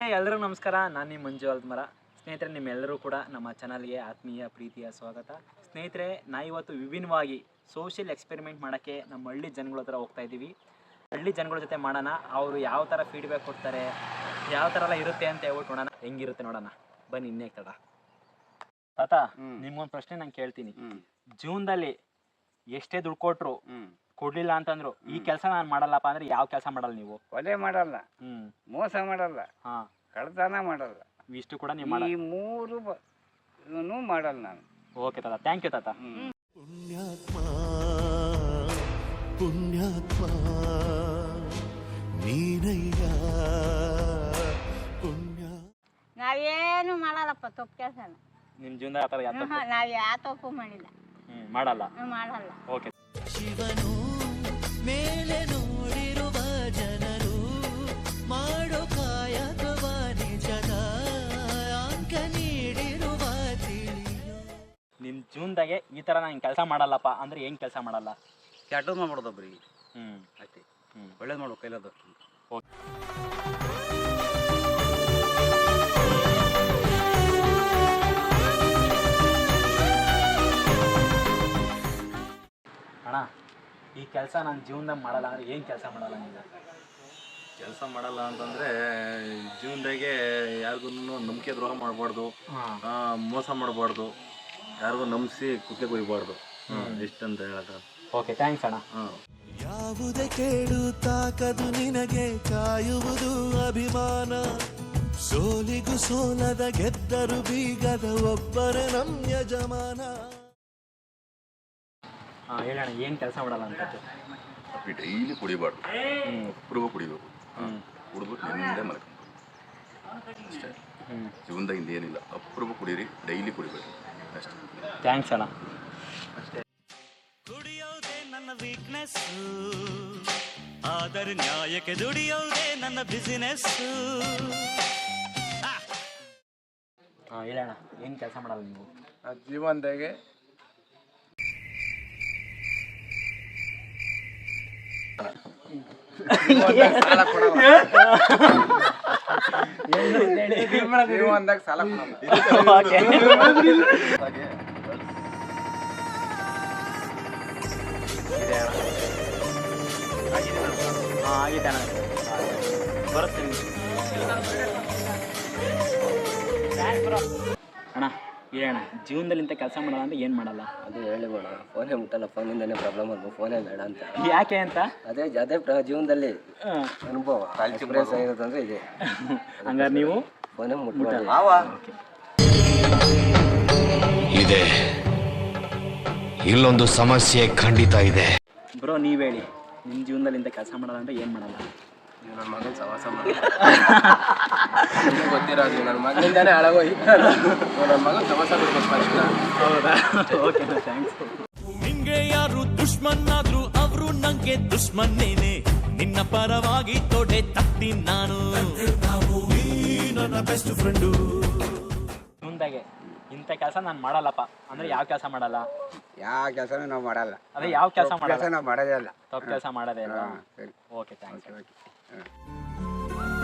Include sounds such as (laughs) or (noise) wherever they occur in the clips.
ಎಲ್ರಿಗೂ ನಮಸ್ಕಾರ. ನಾನು ನಿಮ್ಮ ಮಂಜು ಮರ ಸ್ನೇಹಿತರೆ ನಿಮ್ಮೆಲ್ಲರೂ ಕೂಡ ನಮ್ಮ ಚಾನಲ್ಗೆ ಆತ್ಮೀಯ ಪ್ರೀತಿಯ ಸ್ವಾಗತ. ಸ್ನೇಹಿತರೆ ನಾ ಇವತ್ತು ವಿಭಿನ್ನವಾಗಿ ಸೋಷಿಯಲ್ ಎಕ್ಸ್ಪೆರಿಮೆಂಟ್ ಮಾಡೋಕ್ಕೆ ನಮ್ಮ ಹಳ್ಳಿ ಜನಗಳ ಹತ್ರ ಹೋಗ್ತಾ ಇದ್ದೀವಿ. ಹಳ್ಳಿ ಜನಗಳ ಜೊತೆ ಮಾಡೋಣ. ಅವರು ಯಾವ ಥರ ಫೀಡ್ಬ್ಯಾಕ್ ಕೊಡ್ತಾರೆ ಯಾವ ಥರ ಎಲ್ಲ ಇರುತ್ತೆ ಅಂತ ಹೇಳ್ಬಿಟ್ಟು ನೋಡೋಣ. ಹೆಂಗಿರುತ್ತೆ ನೋಡೋಣ. ಬನ್ನಿ ಇನ್ನೇ ತಡ. ತಾತ. ನಿಮ್ಗೊಂದು ಪ್ರಶ್ನೆ ನಾನು ಕೇಳ್ತೀನಿ. ಜೂನ್ದಲ್ಲಿ ಜೀವನದಲ್ಲಿ ಎಷ್ಟೇ ದುಡ್ಡು ಕೊಟ್ಟರು ಕೊಡ್ಲಿಲ್ಲ ಅಂತಂದ್ರು ಈ ಕೆಲಸ ನಾನು ಮಾಡಲ್ಲಪ್ಪ ಅಂದ್ರೆ ಯಾವ ಕೆಲಸ ಮಾಡಲ್ಲ ನೀವು? ಕೊಲೆ ಮಾಡಲ್ಲ ಹ್ಮ್. ಮೋಸ ಮಾಡಲ್ಲ ಹಾ. ಕಳ್ತನ ಮಾಡಲ್ಲ. ಇಷ್ಟು ಕೂಡ ನೀವು ಮಾಡಲ್ಲ. ಈ ಮೂರು ಬ- ಮಾಡಲ್ಲ ನಾನು. ಓಕೆ ತಾತ ಥ್ಯಾಂಕ್ ಯು ತಾತ. ಪುಣ್ಯಾತ್ಮ ಪುಣ್ಯಾತ್ಮ ನೀನಯ್ಯ ಪುಣ್ಯ ನಾವೇನು ಮಾಡಲ್ಲಪ್ಪ ತಪ್ಪು ಕೆಲಸ ಜೀವನದಾಗ ಆ ಥರ ಯಾವ ತಪ್ಪು? ನಾವು ಯಾವ ತಪ್ಪು ಮಾಡಿಲ್ಲ. ಹ್ಮ್ ಮಾಡಲ್ಲ. ನಾವ್ ಮಾಡಲ್ಲ. ಓಕೆ. ಶಿವನು ಮೇಲೆ ನೋಡಿರುವ ಜನರು ಮಾಡೋ ಕಾಯಕವ ನಿಜದ ಅಂಕ ನೀಡಿರುವ ತಿಳಿಯೋ ನಿಮ್ಮ ಜೀವನದಾಗೆ ಈ ಥರ ನಾನು ಕೆಲಸ ಮಾಡಲ್ಲಪ್ಪ ಅಂದ್ರೆ ಏನು ಕೆಲಸ ಮಾಡಲ್ಲ? ಕೆಟ್ಟದ್ ಮಾಡ್ಬಾರ್ದು ಒಬ್ರಿಗೆ. ಹ್ಮ್. ಅಷ್ಟೇ ಹ್ಮ್. ಒಳ್ಳೇದು ಮಾಡ್ಬೇಕು ಕೈಲದು ಅಣ್ಣ ಈ ಕೆಲಸ ನನ್ನ ಜೀವನದಾಗ ಮಾಡಲ್ಲ ಅಂದ್ರೆ ಏನು ಕೆಲಸ ಮಾಡಲ್ಲ ನೀವು ಕೆಲಸ ಮಾಡಲ್ಲ ಅಂತಂದ್ರೆ ಜೀವನದಾಗೆ ಯಾರಿಗೂ ನಂಬಿಕೆ ದ್ರೋಹ ಮಾಡಬಾರ್ದು. ಮೋಸ ಮಾಡಬಾರ್ದು. ಯಾರಿಗೂ ನಂಬಿಸಿ ಕುಕ್ಕೆ ಕೊಯ್ಬಾರ್ದು. ಇಷ್ಟಂತ ಹೇಳಕ ಓಕೆ ಥ್ಯಾಂಕ್ಸ್ ಅಣ್ಣ. ಹಾಂ. ಯಾವುದೇ ಕೇಳು ತಾಕದು ನಿನಗೆ ಕಾಯುವುದು ಅಭಿಮಾನ. ಸೋಲಿಗೂ ಸೋಲದ ಗೆದ್ದರು ಬೀಗದ ಒಬ್ಬರ ನಮ್ಯ ಯಜಮಾನ. ಹೇಳೋಣ ಏನು ಕೆಲಸ ಮಾಡಲ್ಲ ಅಂತ ಕಾಫಿ ಡೈಲಿ ಕುಡಿಬಾರ್ದು. ಹ್ಞೂ ಕುಡಿಬೇಕು. ಕುಡಿದ್ಬಿಟ್ಟು ನಿನ್ನಿಂದ ಮಲ್ಕೊಂಡು ಅಷ್ಟೇ. ಹ್ಞೂ ಜೀವನದಾಗ ಏನಿಲ್ಲ. ಅಪರೂಪ ಕುಡಿಯಿರಿ ಡೈಲಿ ಕುಡಿಬೇಕು ಅಷ್ಟೇ. ಥ್ಯಾಂಕ್ಸ್ ಅಣ್ಣ. ಕುಡಿಯೋದೇ ನನ್ನ ವೀಕ್ನೆಸ್ ಆದರೆ ನ್ಯಾಯಕ್ಕೆ ದುಡಿಯೋದೇ ನನ್ನ ಬಿಸಿನೆಸ್ ಹಾಂ ಹೇಳೋಣ ಏನು ಕೆಲಸ ಮಾಡಲ್ಲ ನೀವು? ಜೀವನದಾಗೆ ಜೀವನದಾಗ ಸಾಲ ಆಗಿದೆ ಬರುತ್ತೆ ಅಣ್ಣ ಜೀವನದಲ್ಲಿ ಇಂಥ ಕೆಲಸ ಮಾಡಲ್ಲ ಅಂದ್ರೆ ಏನು ಮಾಡಲ್ಲ? ಅದು ಹೇಳಿಬೇಡ ಫೋನೇ ಮುಟ್ಟಲ್ಲ ಫೋನಿಂದನೇ ಪ್ರಾಬ್ಲಮ್ ಆಗ್ಬೋದು ಫೋನೇ ಬೇಡ ಅಂತ. ಯಾಕೆ ಅಂತ? ಅದೇ ಅದೇ ಪ್ರ- ಜೀವನದಲ್ಲಿ. ಅನುಭವ. ಎಕ್ಸ್ಪೀರಿಯನ್ಸ್ ಆಗಿರೋದಂದ್ರೆ ಇದೆ. (laughs) ಹಂಗಾರೆ ನೀವು? ಫೋನೇ ಮುಟ್ಬೇಡ ಇದೆ. ಇಲ್ಲೊಂದು ಸಮಸ್ಯೆ ಖಂಡಿತ ಇದೆ. ಬ್ರೋ ನೀವು ಹೇಳಿ. ನಿಮ್ಮ ಜೀವನದಲ್ಲಿ ಇಂಥ ಕೆಲಸ ಮಾಡಲ್ಲ ಅಂದ್ರೆ ಏನು ಮಾಡಲ್ಲ? ನನ್ನ ಮಗನ ಸವಾಸ ಗೊತ್ತಿರೋದು ನನ್ನ ಮಗನಿಂದಾನೇ ಹಾಳಾಗೋಗಿ ನನ್ನ ಮಗನ ಸವಾಸ ಬಿಡ್ಬೇಕು ಫಸ್ಟ್ ಹೌದಾ? ಓಕೆ ಥ್ಯಾಂಕ್ಸ್ ನಿಂಗೆ ಯಾರು ದುಶ್ಮನ್ನಾದ್ರು ಅವರು ನಂಗೆ ದುಶ್ಮನ್ನೇನೆ ನಿನ್ನ ಪರವಾಗಿ ತೊಡೆ ತಟ್ಟಿ ನಾನು. ನನ್ನ ಬೆಸ್ಟ್ ಫ್ರೆಂಡು ಇಂಥ ಕೆಲಸ ನಾನು ಮಾಡಲ್ಲಪ್ಪ. ಅಂದ್ರೆ ಯಾವ ಕೆಲಸ ಮಾಡಲ್ಲ? ಯಾವ ಕೆಲಸ ನಾವು ಮಾಡಲ್ಲ. ಅದೇ ಯಾವ ಕೆಲಸ ಕೆಲಸ ಮಾಡಲ್ಲ? ನಾವು ಮಾಡೋದೇ ಇಲ್ಲ. ತಪ್ಪು ಕೆಲಸ ಮಾಡೋದೇ ಇಲ್ಲ? ಹಾಂ ಸರಿ. ಓಕೆ ಥ್ಯಾಂಕ್ಸ್ ಓಕೆ ಹಾಂ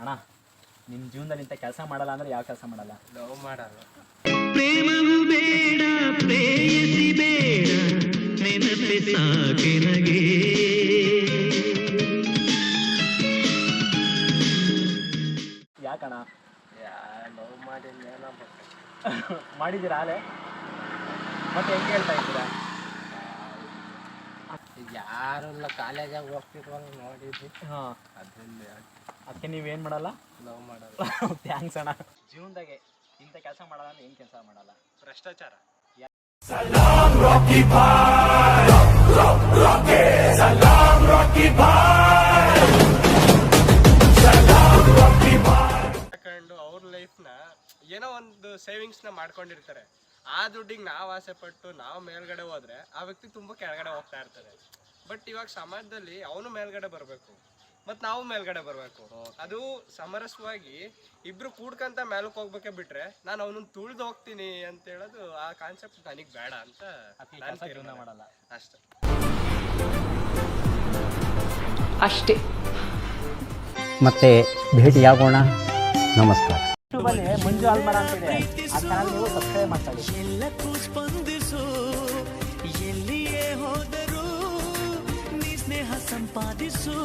ಅಣ್ಣ ನಿಮ್ಮ ಜೀವನದಲ್ಲಿ ಇಂಥ ಕೆಲಸ ಮಾಡಲ್ಲ ಅಂದ್ರೆ ಯಾವ ಕೆಲಸ ಮಾಡಲ್ಲ? ಲವ್ ಮಾಡಲ್ಲ. ಪ್ರೇಮವು ಬೇಡ ಪ್ರೇಯಸಿ ಬೇಡ. ನೆನಪೆ ಯಾಕಣ್ಣ ಲವ್ ಮಾಡಿ ಮಾಡಿದ್ದೀರಾ ಆಲೆ ಮತ್ತೆ ಹೆಂಗೆ ಹೇಳ್ತಾ ಇದ್ದೀರಾ ಯಾರೆಲ್ಲ ಕಾಲೇಜಾಗ ಹೋಗ್ತಿದ್ವಲ್ಲ ನೋಡಿದ್ವಿ ಹಾಂ ಅದರಲ್ಲಿ ಅದಕ್ಕೆ ನೀವೇನು ಮಾಡಲ್ಲ ಲವ್ ಮಾಡಲ್ಲ ಥ್ಯಾಂಕ್ಸ್ ಅಣ್ಣ ಜೀವನದಾಗೆ ಇಂಥ ಕೆಲಸ ಮಾಡಲ್ಲ ಅಂದ್ರೆ ಏನು ಕೆಲಸ ಮಾಡಲ್ಲ ಭ್ರಷ್ಟಾಚಾರ ಹಾಕೊಂಡು ಏನೋ ಒಂದು ಸೇವಿಂಗ್ಸ್ನ ಮಾಡ್ಕೊಂಡಿರ್ತಾರೆ. ಆ ದುಡ್ಡಿಗೆ ನಾವು ಆಸೆ ಪಟ್ಟು ನಾವು ಮೇಲ್ಗಡೆ ಹೋದ್ರೆ ಆ ವ್ಯಕ್ತಿ ತುಂಬ ಕೆಳಗಡೆ ಹೋಗ್ತಾ ಇರ್ತಾರೆ. ಬಟ್ ಇವಾಗ ಸಮಾಜದಲ್ಲಿ ಅವನು ಮೇಲ್ಗಡೆ ಬರಬೇಕು ಮತ್ತು ನಾವು ಮೇಲ್ಗಡೆ ಬರಬೇಕು. ಅದು ಸಮರಸವಾಗಿ ಇಬ್ರು ಕೂಡ್ಕಂತ ಮೇಲಕ್ಕೆ ಹೋಗ್ಬೇಕೆ ಬಿಟ್ರೆ ನಾನು ಅವನನ್ನ ತುಳಿದು ಹೋಗ್ತೀನಿ ಅಂತ ಹೇಳೋದು ಆ ಕಾನ್ಸೆಪ್ಟ್ ನನಗೆ ಬೇಡ ಅಂತ ಮಾಡಲ್ಲ. ಅಷ್ಟೇ. ಅಷ್ಟೇ. ಮತ್ತೆ ಭೇಟಿಯಾಗೋಣ. ನಮಸ್ಕಾರ. ಯೂಟ್ಯೂಬಲ್ಲಿ ಮಂಜು ಆ ಸಬ್ಸ್ಕ್ರೈಬ್ ಎಲ್ಲಿಯೇ ಹೋದರೂ ನೀ ಸ್ನೇಹ ಸಂಪಾದಿಸು.